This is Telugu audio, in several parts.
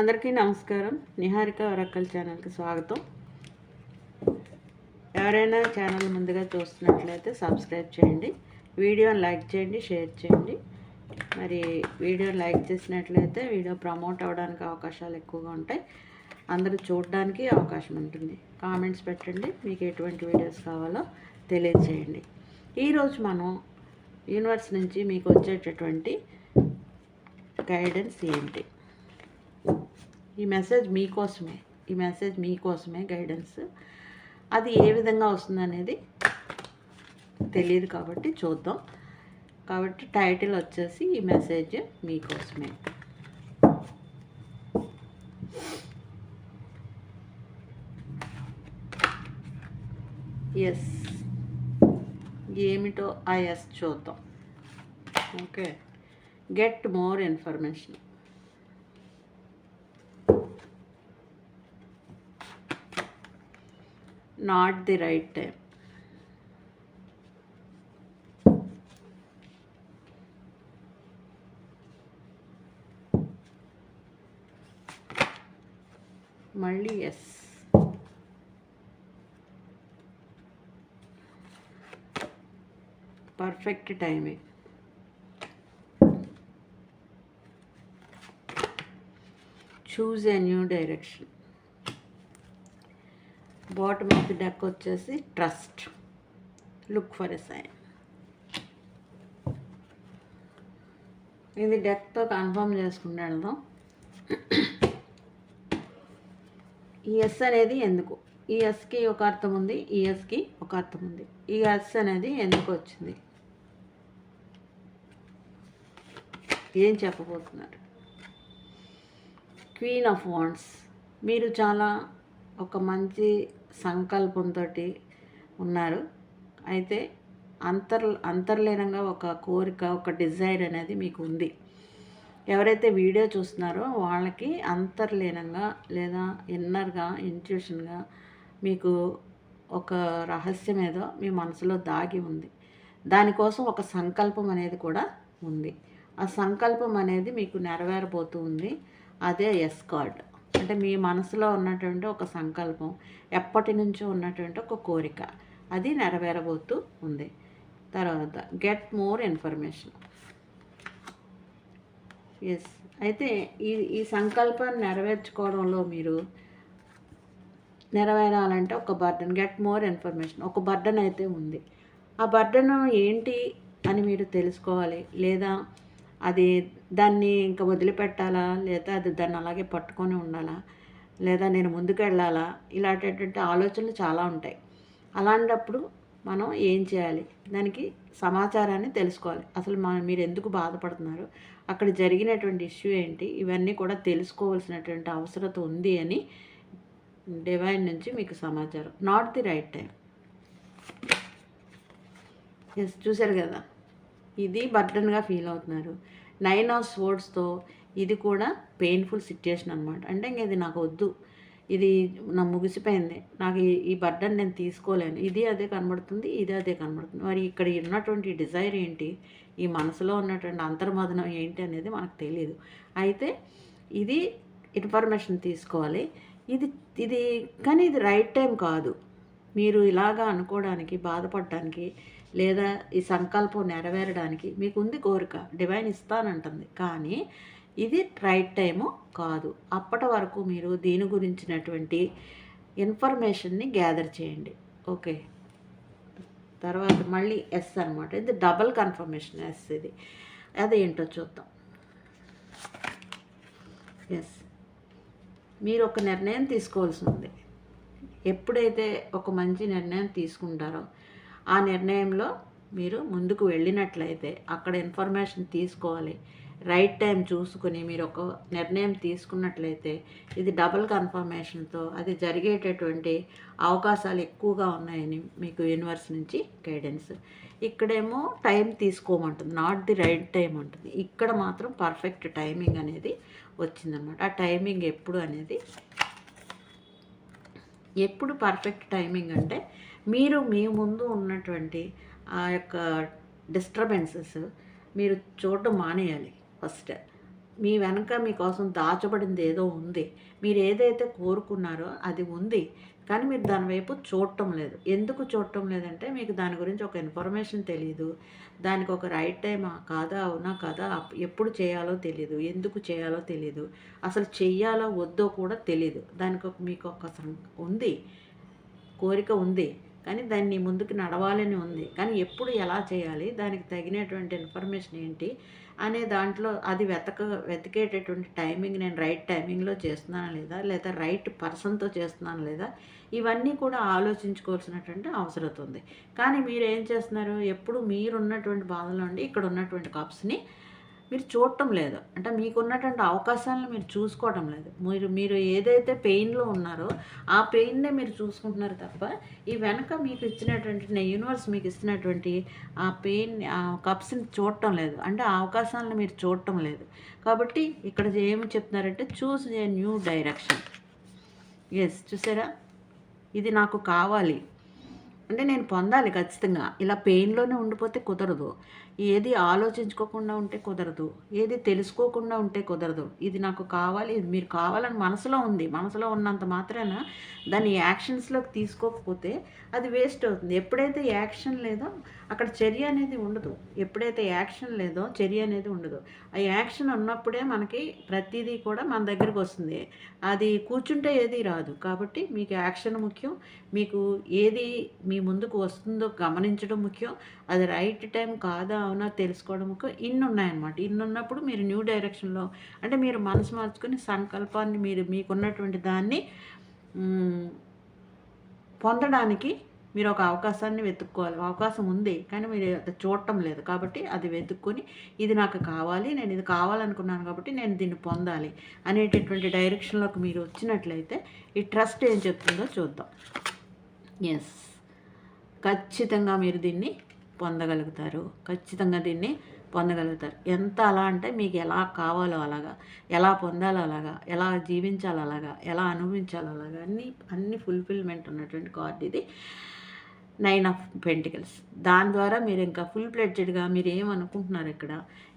అందరికీ నమస్కారం. నిహారిక వరక్కల్ ఛానల్కి స్వాగతం. ఎవరైనా ఛానల్ ముందుగా చూస్తున్నట్లయితే సబ్స్క్రైబ్ చేయండి. వీడియోని లైక్ చేయండి షేర్ చేయండి. మరి వీడియో లైక్ చేసినట్లయితే వీడియో ప్రమోట్ అవ్వడానికి అవకాశాలు ఎక్కువగా ఉంటాయి. అందరూ చూడడానికి అవకాశం ఉంటుంది. కామెంట్స్ పెట్టండి. మీకు ఎటువంటి వీడియోస్ కావాలో తెలియజేయండి. ఈరోజు మనం యూనివర్స్ నుంచి మీకు వచ్చేటటువంటి గైడెన్స్ ఏంటి? ఈ మెసేజ్ మీకోసమే ఈ మెసేజ్ మీకోసమే గైడెన్స్ అది ఏ విధంగా వస్తుందనేది తెలియదు కాబట్టి చూద్దాం. కాబట్టి టైటిల్ వచ్చేసి ఈ మెసేజ్ మీకోసమే. ఎస్ ఏమిటో ఆ ఎస్ చూద్దాం. Okay get more information not the right time. మళ్ళీ yes perfect timing choose a new direction Bottom of the deck వచ్చేసి trust. Look for a sign. ఇది డెక్తో కన్ఫర్మ్ చేసుకుని వెళ్దాం. ఈ ఎస్ అనేది ఎందుకు? ఈ ఎస్కి ఒక అర్థం ఉంది ఈ ఎస్కి ఒక అర్థం ఉంది. ఈ ఎస్ అనేది ఎందుకు వచ్చింది? ఏం చెప్పబోతున్నారు? క్వీన్ ఆఫ్ వాండ్స్ మీరు చాలా ఒక మంచి సంకల్పంతో ఉన్నారు. అయితే అంతర్ అంతర్లీనంగా ఒక కోరిక ఒక డిజైర్ అనేది మీకు ఉంది. ఎవరైతే వీడియో చూస్తున్నారో వాళ్ళకి అంతర్లీనంగా లేదా ఇన్నర్గా ఇంట్యూషన్గా మీకు ఒక రహస్యం ఏదో మీ మనసులో దాగి ఉంది. దానికోసం ఒక సంకల్పం అనేది కూడా ఉంది. ఆ సంకల్పం అనేది మీకు నెరవేరబోతూ ఉంది. అదే ఎస్ కార్డ్ అంటే మీ మనసులో ఉన్నటువంటి ఒక సంకల్పం ఎప్పటి నుంచో ఉన్నటువంటి ఒక కోరిక అది నెరవేరబోతూ ఉంది. తర్వాత గెట్ మోర్ ఇన్ఫర్మేషన్ ఎస్ అయితే ఈ ఈ సంకల్పాన్ని నెరవేర్చుకోవడంలో మీరు నెరవేరాలంటే ఒక బర్డన్ గెట్ మోర్ ఇన్ఫర్మేషన్ ఒక బర్డన్ అయితే ఉంది. ఆ బర్డన్ ఏంటి అని మీరు తెలుసుకోవాలి లేదా అది దాన్ని ఇంకా వదిలిపెట్టాలా? లేదా అది దాన్ని అలాగే పట్టుకొని ఉండాలా? లేదా నేను ముందుకు వెళ్ళాలా ఇలాంటిటువంటి ఆలోచనలు చాలా ఉంటాయి. అలాంటప్పుడు మనం ఏం చేయాలి? దానికి సమాచారాన్ని తెలుసుకోవాలి. అసలు మన మీరు ఎందుకు బాధపడుతున్నారు? అక్కడ జరిగినటువంటి ఇష్యూ ఏంటి? ఇవన్నీ కూడా తెలుసుకోవాల్సినటువంటి అవసరత ఉంది అని డివైన్ నుంచి మీకు సమాచారం. Not the right time. Ace చూశారు కదా? ఇది బర్డన్గా ఫీల్ అవుతున్నారు. నైన్ ఆఫ్ స్పోర్ట్స్తో ఇది కూడా పెయిన్ఫుల్ సిచ్యుయేషన్ అనమాట అంటే ఇంక ఇది నాకు వద్దు. ఇది నా ముగిసిపోయింది. నాకు ఈ బర్డన్ నేను తీసుకోలేను. ఇది అదే కనబడుతుంది ఇది అదే కనబడుతుంది. మరి ఇక్కడ ఉన్నటువంటి డిజైర్ ఏంటి? ఈ మనసులో ఉన్నటువంటి అంతర్మదనం ఏంటి అనేది మనకు తెలియదు అయితే ఇది ఇన్ఫర్మేషన్ తీసుకోవాలి. ఇది ఇది కానీ ఇది రైట్ టైం కాదు. మీరు ఇలాగా అనుకోవడానికి బాధపడడానికి లేదా ఈ సంకల్పం నెరవేరడానికి మీకు ఉంది కోరిక డివైన్ ఇస్తానంటుంది. కానీ ఇది రైట్ టైము కాదు. అప్పటి వరకు మీరు దీని గురించినటువంటి ఇన్ఫర్మేషన్ని గ్యాదర్ చేయండి. ఓకే. తర్వాత మళ్ళీ ఎస్ అనమాట ఇది డబల్ కన్ఫర్మేషన్ ఎస్ ఇది. అదేంటో చూద్దాం. ఎస్ మీరు ఒక నిర్ణయం తీసుకోవాల్సి ఉంది. ఎప్పుడైతే ఒక మంచి నిర్ణయం తీసుకుంటారో ఆ నిర్ణయంలో మీరు ముందుకు వెళ్ళినట్లయితే అక్కడ ఇన్ఫర్మేషన్ తీసుకోవాలి. రైట్ టైం చూసుకుని మీరు ఒక నిర్ణయం తీసుకున్నట్లయితే ఇది డబుల్ కన్ఫర్మేషన్తో అది జరిగేటటువంటి అవకాశాలు ఎక్కువగా ఉన్నాయని మీకు యూనివర్స్ నుంచి గైడెన్స్. ఇక్కడేమో టైం తీసుకోమంటుంది. నాట్ ది రైట్ టైం ఉంటుంది ఇక్కడ మాత్రం పర్ఫెక్ట్ టైమింగ్ అనేది వచ్చిందనమాట. ఆ టైమింగ్ ఎప్పుడు అనేది ఎప్పుడు పర్ఫెక్ట్ టైమింగ్ అంటే మీరు మీ ముందు ఉన్నటువంటి ఆ యొక్క డిస్టర్బెన్సెస్ మీరు చూడటం మానేయాలి ఫస్ట్. మీ వెనక మీకోసం దాచబడింది ఏదో ఉంది. మీరు ఏదైతే కోరుకున్నారో అది ఉంది. కానీ మీరు దాని వైపు చూడటం లేదు. ఎందుకు చూడటం లేదంటే మీకు దాని గురించి ఒక ఇన్ఫర్మేషన్ తెలియదు దానికి ఒక రైట్ టైం కాదా అవునా కాదా ఎప్పుడు చేయాలో తెలియదు ఎందుకు చేయాలో తెలియదు అసలు చెయ్యాలో వద్దో కూడా తెలియదు దానికి ఒక మీకు ఒక ఉంది. కోరిక ఉంది. కానీ దాన్ని ముందుకు నడవాలని ఉంది. కానీ ఎప్పుడు ఎలా చేయాలి? దానికి తగినటువంటి ఇన్ఫర్మేషన్ ఏంటి? అనే దాంట్లో అది వెతక వెతికేటటువంటి టైమింగ్ నేను రైట్ టైమింగ్లో చేస్తున్నానా లేదా లేదా రైట్ పర్సన్తో చేస్తున్నానా లేదా ఇవన్నీ కూడా ఆలోచించుకోవాల్సినటువంటి అవసరం ఉంది. కానీ మీరు ఏం చేస్తున్నారు? ఎప్పుడు మీరు ఉన్నటువంటి బాధలో ఉండి ఇక్కడ ఉన్నటువంటి కప్స్ని మీరు చూడటం లేదు. అంటే మీకున్నటువంటి అవకాశాలను మీరు చూసుకోవటం లేదు. మీరు మీరు ఏదైతే పెయిన్లో ఉన్నారో ఆ పెయిన్నే మీరు చూసుకుంటున్నారు తప్ప ఈ వెనక మీకు ఇచ్చినటువంటి నా యూనివర్స్ మీకు ఇచ్చినటువంటి ఆ పెయిన్ ఆ కప్స్ని చూడటం లేదు. అంటే ఆ అవకాశాలను మీరు చూడటం లేదు. కాబట్టి ఇక్కడ ఏమి చెప్తున్నారంటే choose a new direction. Ace చూసారా? ఇది నాకు కావాలి. అంటే నేను పొందాలి ఖచ్చితంగా. ఇలా పెయిన్లోనే ఉండిపోతే కుదరదు. ఏది ఆలోచించుకోకుండా ఉంటే కుదరదు. ఏది తెలుసుకోకుండా ఉంటే కుదరదు. ఇది నాకు కావాలి ఇది మీరు కావాలని మనసులో ఉంది. మనసులో ఉన్నంత మాత్రాన దాన్ని యాక్షన్స్లోకి తీసుకోకపోతే అది వేస్ట్ అవుతుంది. ఎప్పుడైతే యాక్షన్ లేదో అక్కడ చర్య అనేది ఉండదు. ఎప్పుడైతే యాక్షన్ లేదో చర్య అనేది ఉండదు. ఆ యాక్షన్ ఉన్నప్పుడే మనకి ప్రతిదీ కూడా మన దగ్గరికి వస్తుంది. అది కూర్చుంటే ఏది రాదు. కాబట్టి మీకు యాక్షన్ ముఖ్యం. మీకు ఏది మీ ముందుకు వస్తుందో గమనించడం ముఖ్యం. అది రైట్ టైం కాదా అవునా తెలుసుకోవడం ముఖ్యం. ఇన్ని ఉన్నాయన్నమాట. ఇన్ని ఉన్నప్పుడు మీరు న్యూ డైరెక్షన్లో అంటే మీరు మనసు మార్చుకుని సంకల్పాన్ని మీరు మీకున్నటువంటి దాన్ని పొందడానికి మీరు ఒక అవకాశాన్ని వెతుక్కోవాలి. అవకాశం ఉంది కానీ మీరు అది చూడటం లేదు. కాబట్టి అది వెతుక్కొని ఇది నాకు కావాలి నేను ఇది కావాలనుకున్నాను కాబట్టి నేను దీన్ని పొందాలి అనేటటువంటి డైరెక్షన్లోకి మీరు వచ్చినట్లయితే ఈ ట్రస్ట్ ఏం చెప్తుందో చూద్దాం. ఎస్ ఖచ్చితంగా మీరు దీన్ని పొందగలుగుతారు. ఖచ్చితంగా దీన్ని పొందగలుగుతారు. ఎంత అలా అంటే మీకు ఎలా కావాలో అలాగా ఎలా పొందాలో అలాగా ఎలా జీవించాలో అలాగా ఎలా అనుభవించాలో అలాగా అన్ని అన్ని ఫుల్ఫిల్మెంట్ ఉన్నటువంటి కార్డ్ ఇది. నైన్ ఆఫ్ పెంటికల్స్ దాని ద్వారా మీరు ఇంకా ఫుల్ ప్లెడ్జెడ్గా మీరు ఏమనుకుంటున్నారు ఇక్కడ?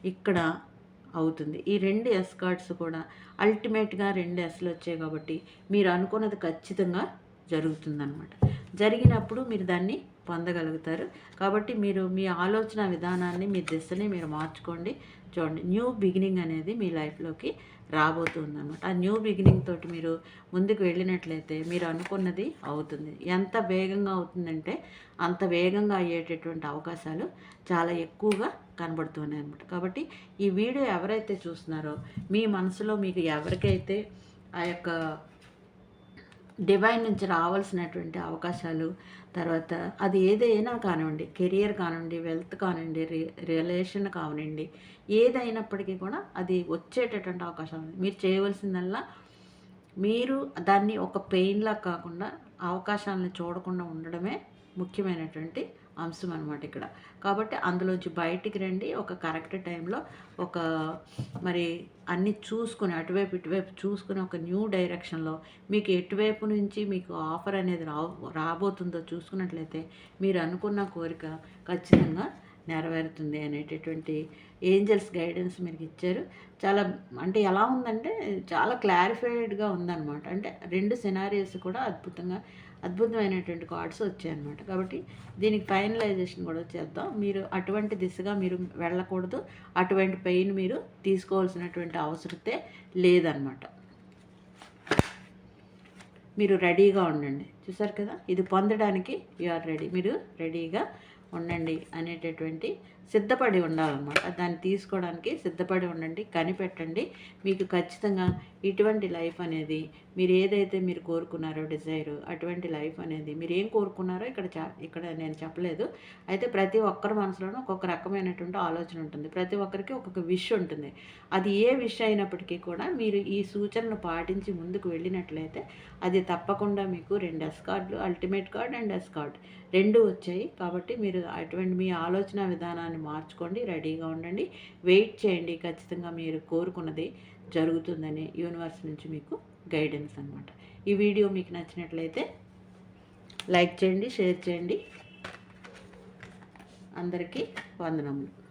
ఇక్కడ అవుతుంది. ఈ రెండు ఎస్ కార్డ్స్ కూడా అల్టిమేట్గా రెండు ఎస్లు వచ్చాయి కాబట్టి మీరు అనుకున్నది ఖచ్చితంగా జరుగుతుందన్నమాట. జరిగినప్పుడు మీరు దాన్ని పొందగలుగుతారు. కాబట్టి మీరు మీ ఆలోచన విధానాన్ని మీ దిశని మీరు మార్చుకోండి. చూడండి న్యూ బిగినింగ్ అనేది మీ లైఫ్లోకి రాబోతుంది అనమాట ఆ న్యూ బిగినింగ్ తోటి మీరు ముందుకు వెళ్ళినట్లయితే మీరు అనుకున్నది అవుతుంది. ఎంత వేగంగా అవుతుందంటే అంత వేగంగా అయ్యేటటువంటి అవకాశాలు చాలా ఎక్కువగా కనబడుతున్నాయి అనమాట కాబట్టి ఈ వీడియో ఎవరైతే చూస్తున్నారో మీ మనసులో మీకు ఎవరికైతే ఆ యొక్క డివైన్ నుంచి రావాల్సినటువంటి అవకాశాలు తర్వాత అది ఏదైనా కానివ్వండి కెరియర్ కానివ్వండి వెల్త్ కానివ్వండి రి రిలేషన్ కానివ్వండి ఏదైనప్పటికీ కూడా అది వచ్చేటటువంటి అవకాశం మీరు చేయవలసిందల్లా మీరు దాన్ని ఒక పెయిన్లా కాకుండా అవకాశాలను చూడకుండా ఉండడమే ముఖ్యమైనటువంటి అంశం అనమాట ఇక్కడ. కాబట్టి అందులోంచి బయటికి రండి ఒక కరెక్ట్ టైంలో ఒక మరి అన్ని చూసుకుని అటువైపు ఇటువైపు చూసుకుని ఒక న్యూ డైరెక్షన్లో మీకు ఎటువైపు నుంచి మీకు ఆఫర్ అనేది రా రాబోతుందో చూసుకున్నట్లయితే మీరు అనుకున్న కోరిక ఖచ్చితంగా నెరవేరుతుంది అనేటటువంటి ఏంజల్స్ గైడెన్స్ మీకు ఇచ్చారు. చాలా అంటే ఎలా ఉందంటే చాలా క్లారిఫైడ్గా ఉందన్నమాట. అంటే రెండు సినారియోస్ కూడా అద్భుతంగా అద్భుతమైనటువంటి కార్డ్స్ వచ్చాయన్నమాట. కాబట్టి దీనికి ఫైనలైజేషన్ కూడా చేద్దాం. మీరు అటువంటి దిశగా మీరు వెళ్ళకూడదు. అటువంటి పెయిన్ మీరు తీసుకోవాల్సినటువంటి అవసరతే లేదనమాట మీరు రెడీగా ఉండండి. చూసారు కదా? ఇది పొందడానికి యు ఆర్ రెడీ మీరు రెడీగా ఉండండి అనేటటువంటి సిద్ధపడి ఉండాలన్నమాట. దాన్ని తీసుకోవడానికి సిద్ధపడి ఉండండి కనిపెట్టండి. మీకు ఖచ్చితంగా ఇటువంటి లైఫ్ అనేది మీరు ఏదైతే మీరు కోరుకున్నారో డిజైర్ అటువంటి లైఫ్ అనేది మీరు ఏం కోరుకున్నారో ఇక్కడ చ ఇక్కడ నేను చెప్పలేదు. అయితే ప్రతి ఒక్కరి మనసులోనూ ఒక్కొక్క రకమైనటువంటి ఆలోచన ఉంటుంది. ప్రతి ఒక్కరికి ఒక్కొక్క విష్ ఉంటుంది. అది ఏ విష్ అయినప్పటికీ కూడా మీరు ఈ సూచనలు పాటించి ముందుకు వెళ్ళినట్లయితే అది తప్పకుండా మీకు రెండు ఎస్ కార్డులు ultimate card and ace card రెండు వచ్చాయి. కాబట్టి మీరు అటువంటి మీ ఆలోచన విధానాన్ని మార్చుకోండి రెడీగా ఉండండి. వెయిట్ చేయండి. ఖచ్చితంగా మీరు కోరుకున్నది జరుగుతుందని యూనివర్స్ నుంచి మీకు గైడెన్స్ అనమాట ఈ వీడియో మీకు నచ్చినట్లయితే లైక్ చేయండి షేర్ చేయండి. అందరికీ వందనములు.